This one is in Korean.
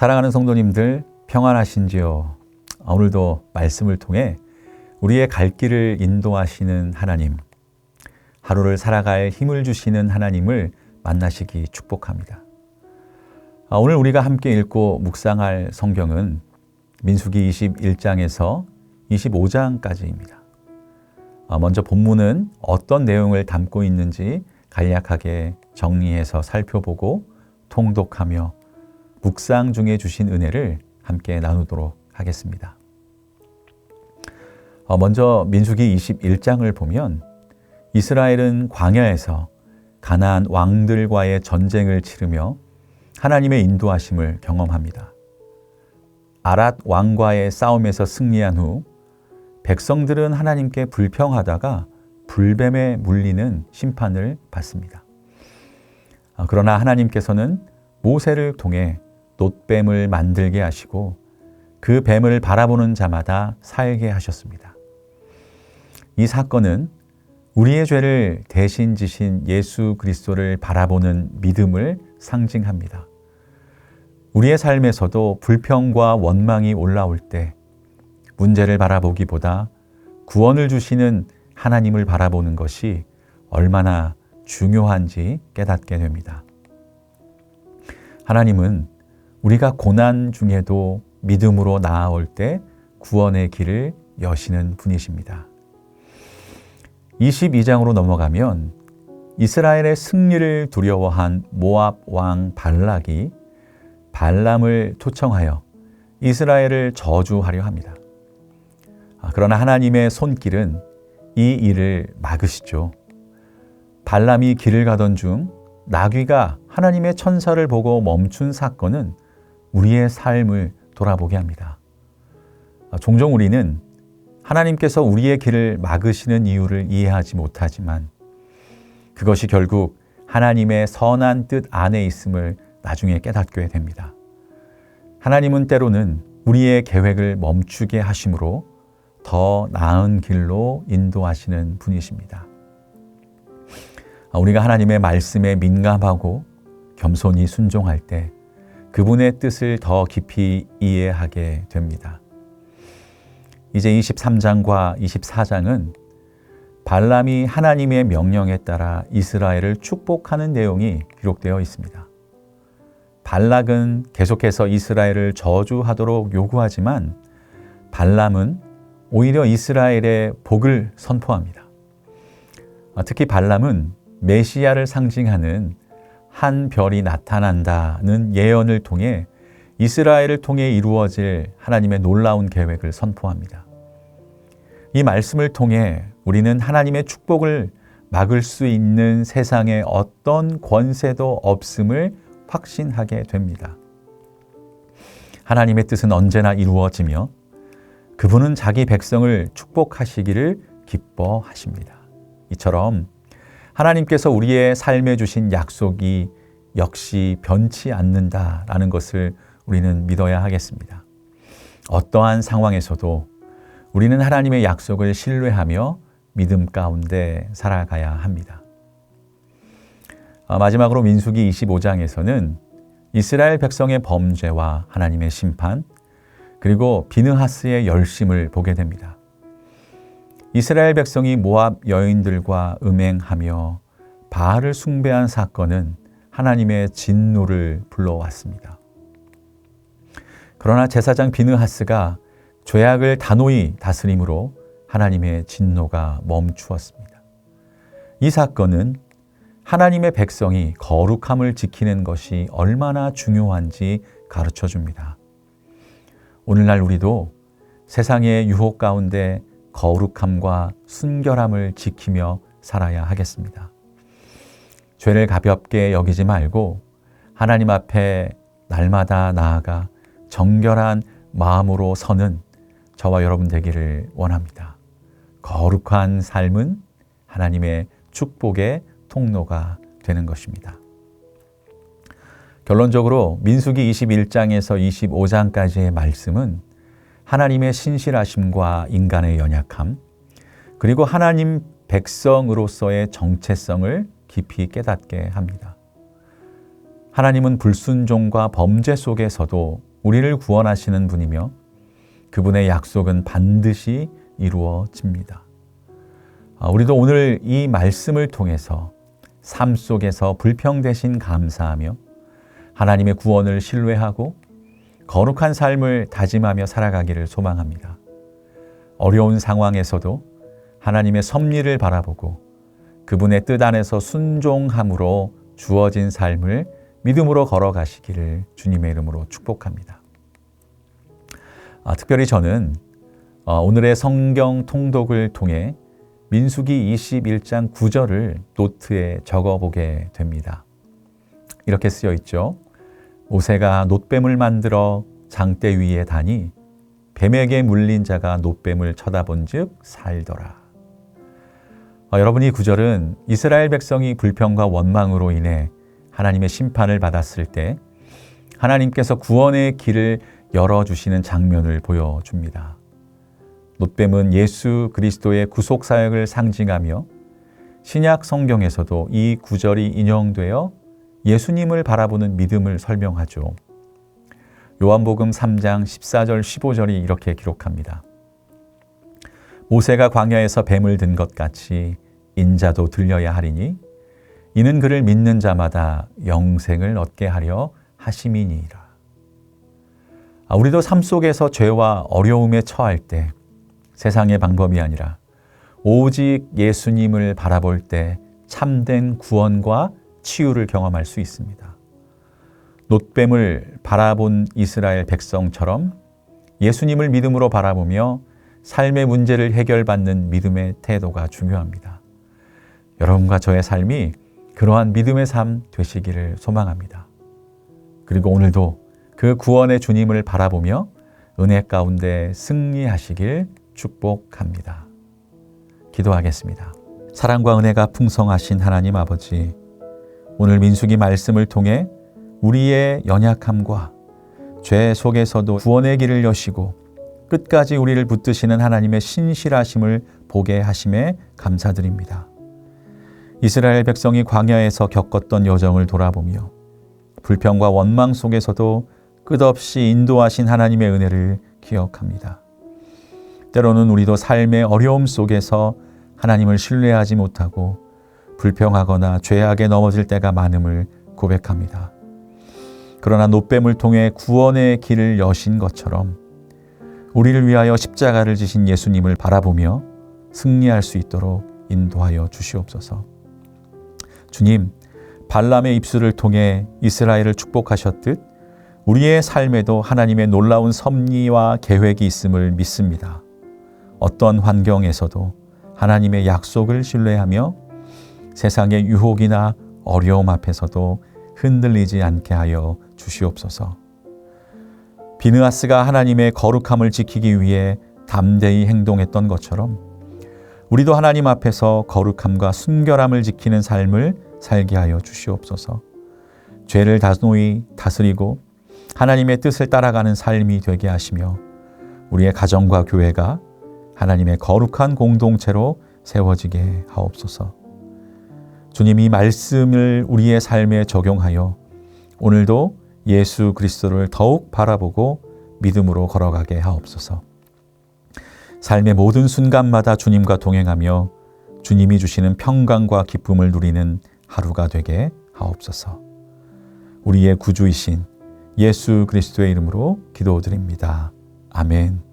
사랑하는 성도님들 평안하신지요? 오늘도 말씀을 통해 우리의 갈 길을 인도하시는 하나님, 하루를 살아갈 힘을 주시는 하나님을 만나시기 축복합니다. 아, 오늘 우리가 함께 읽고 묵상할 성경은 민수기 21장에서 25장까지입니다. 아, 먼저 본문은 어떤 내용을 담고 있는지 간략하게 정리해서 살펴보고 통독하며 묵상 중에 주신 은혜를 함께 나누도록 하겠습니다. 어, 먼저 민수기 21장을 보면 이스라엘은 광야에서 가나안 왕들과의 전쟁을 치르며 하나님의 인도하심을 경험합니다. 아랏 왕과의 싸움에서 승리한 후 백성들은 하나님께 불평하다가 불뱀에 물리는 심판을 받습니다. 어, 그러나 하나님께서는 모세를 통해 놋뱀을 만들게 하시고 그 뱀을 바라보는 자마다 살게 하셨습니다. 이 사건은 우리의 죄를 대신 지신 예수 그리스도를 바라보는 믿음을 상징합니다. 우리의 삶에서도 불평과 원망이 올라올 때 문제를 바라보기보다 구원을 주시는 하나님을 바라보는 것이 얼마나 중요한지 깨닫게 됩니다. 하나님은 우리가 고난 중에도 믿음으로 나아올 때 구원의 길을 여시는 분이십니다. 22장으로 넘어가면 이스라엘의 승리를 두려워한 모압 왕 발락이 발람을 초청하여 이스라엘을 저주하려 합니다. 아, 그러나 하나님의 손길은 이 일을 막으시죠. 발람이 길을 가던 중 나귀가 하나님의 천사를 보고 멈춘 사건은 우리의 삶을 돌아보게 합니다. 아, 종종 우리는 하나님께서 우리의 길을 막으시는 이유를 이해하지 못하지만 그것이 결국 하나님의 선한 뜻 안에 있음을 나중에 깨닫게 됩니다. 하나님은 때로는 우리의 계획을 멈추게 하심으로 더 나은 길로 인도하시는 분이십니다. 아, 우리가 하나님의 말씀에 민감하고 겸손히 순종할 때 그분의 뜻을 더 깊이 이해하게 됩니다. 이제 23장과 24장은 발람이 하나님의 명령에 따라 이스라엘을 축복하는 내용이 기록되어 있습니다. 발락은 계속해서 이스라엘을 저주하도록 요구하지만 발람은 오히려 이스라엘의 복을 선포합니다. 특히 발람은 메시아를 상징하는 한 별이 나타난다는 예언을 통해 이스라엘을 통해 이루어질 하나님의 놀라운 계획을 선포합니다. 이 말씀을 통해 우리는 하나님의 축복을 막을 수 있는 세상에 어떤 권세도 없음을 확신하게 됩니다. 하나님의 뜻은 언제나 이루어지며 그분은 자기 백성을 축복하시기를 기뻐하십니다. 이처럼 하나님께서 우리의 삶에 주신 약속이 역시 변치 않는다라는 것을 우리는 믿어야 하겠습니다. 어떠한 상황에서도 우리는 하나님의 약속을 신뢰하며 믿음 가운데 살아가야 합니다. 아, 마지막으로 민수기 25장에서는 이스라엘 백성의 범죄와 하나님의 심판, 그리고 비느하스의 열심을 보게 됩니다. 이스라엘 백성이 모압 여인들과 음행하며 바알을 숭배한 사건은 하나님의 진노를 불러왔습니다. 그러나 제사장 비느하스가 죄악을 단호히 다스림으로 하나님의 진노가 멈추었습니다. 이 사건은 하나님의 백성이 거룩함을 지키는 것이 얼마나 중요한지 가르쳐 줍니다. 오늘날 우리도 세상의 유혹 가운데 거룩함과 순결함을 지키며 살아야 하겠습니다. 죄를 가볍게 여기지 말고 하나님 앞에 날마다 나아가 정결한 마음으로 서는 저와 여러분 되기를 원합니다. 거룩한 삶은 하나님의 축복의 통로가 되는 것입니다. 결론적으로 민수기 21장에서 25장까지의 말씀은 하나님의 신실하심과 인간의 연약함, 그리고 하나님 백성으로서의 정체성을 깊이 깨닫게 합니다. 하나님은 불순종과 범죄 속에서도 우리를 구원하시는 분이며 그분의 약속은 반드시 이루어집니다. 아, 우리도 오늘 이 말씀을 통해서 삶 속에서 불평 대신 감사하며 하나님의 구원을 신뢰하고 거룩한 삶을 다짐하며 살아가기를 소망합니다. 어려운 상황에서도 하나님의 섭리를 바라보고 그분의 뜻 안에서 순종함으로 주어진 삶을 믿음으로 걸어가시기를 주님의 이름으로 축복합니다. 아, 특별히 저는 어, 오늘의 성경 통독을 통해 민수기 21장 9절을 노트에 적어보게 됩니다. 이렇게 쓰여 있죠. 모세가 놋뱀을 만들어 장대 위에 다니 뱀에게 물린 자가 놋뱀을 쳐다본 즉 살더라. 어, 여러분 이 구절은 이스라엘 백성이 불평과 원망으로 인해 하나님의 심판을 받았을 때 하나님께서 구원의 길을 열어주시는 장면을 보여줍니다. 놋뱀은 예수 그리스도의 구속 사역을 상징하며 신약 성경에서도 이 구절이 인용되어 예수님을 바라보는 믿음을 설명하죠. 요한복음 3장 14절 15절이 이렇게 기록합니다. 모세가 광야에서 뱀을 든 것 같이 인자도 들려야 하리니 이는 그를 믿는 자마다 영생을 얻게 하려 하심이니이라. 아, 우리도 삶 속에서 죄와 어려움에 처할 때 세상의 방법이 아니라 오직 예수님을 바라볼 때 참된 구원과 치유를 경험할 수 있습니다. 놋뱀을 바라본 이스라엘 백성처럼 예수님을 믿음으로 바라보며 삶의 문제를 해결받는 믿음의 태도가 중요합니다. 여러분과 저의 삶이 그러한 믿음의 삶 되시기를 소망합니다. 그리고 오늘도 그 구원의 주님을 바라보며 은혜 가운데 승리하시길 축복합니다. 기도하겠습니다. 사랑과 은혜가 풍성하신 하나님 아버지, 오늘 민숙이 말씀을 통해 우리의 연약함과 죄 속에서도 구원의 길을 여시고 끝까지 우리를 붙드시는 하나님의 신실하심을 보게 하심에 감사드립니다. 이스라엘 백성이 광야에서 겪었던 여정을 돌아보며 불평과 원망 속에서도 끝없이 인도하신 하나님의 은혜를 기억합니다. 때로는 우리도 삶의 어려움 속에서 하나님을 신뢰하지 못하고 불평하거나 죄악에 넘어질 때가 많음을 고백합니다. 그러나 노뱀을 통해 구원의 길을 여신 것처럼 우리를 위하여 십자가를 지신 예수님을 바라보며 승리할 수 있도록 인도하여 주시옵소서. 주님, 발람의 입술을 통해 이스라엘을 축복하셨듯 우리의 삶에도 하나님의 놀라운 섭리와 계획이 있음을 믿습니다. 어떤 환경에서도 하나님의 약속을 신뢰하며 세상의 유혹이나 어려움 앞에서도 흔들리지 않게 하여 주시옵소서. 비느하스가 하나님의 거룩함을 지키기 위해 담대히 행동했던 것처럼 우리도 하나님 앞에서 거룩함과 순결함을 지키는 삶을 살게 하여 주시옵소서. 죄를 다노이 다스리고 하나님의 뜻을 따라가는 삶이 되게 하시며 우리의 가정과 교회가 하나님의 거룩한 공동체로 세워지게 하옵소서. 주님이 말씀을 우리의 삶에 적용하여 오늘도 예수 그리스도를 더욱 바라보고 믿음으로 걸어가게 하옵소서. 삶의 모든 순간마다 주님과 동행하며 주님이 주시는 평강과 기쁨을 누리는 하루가 되게 하옵소서. 우리의 구주이신 예수 그리스도의 이름으로 기도드립니다. 아멘.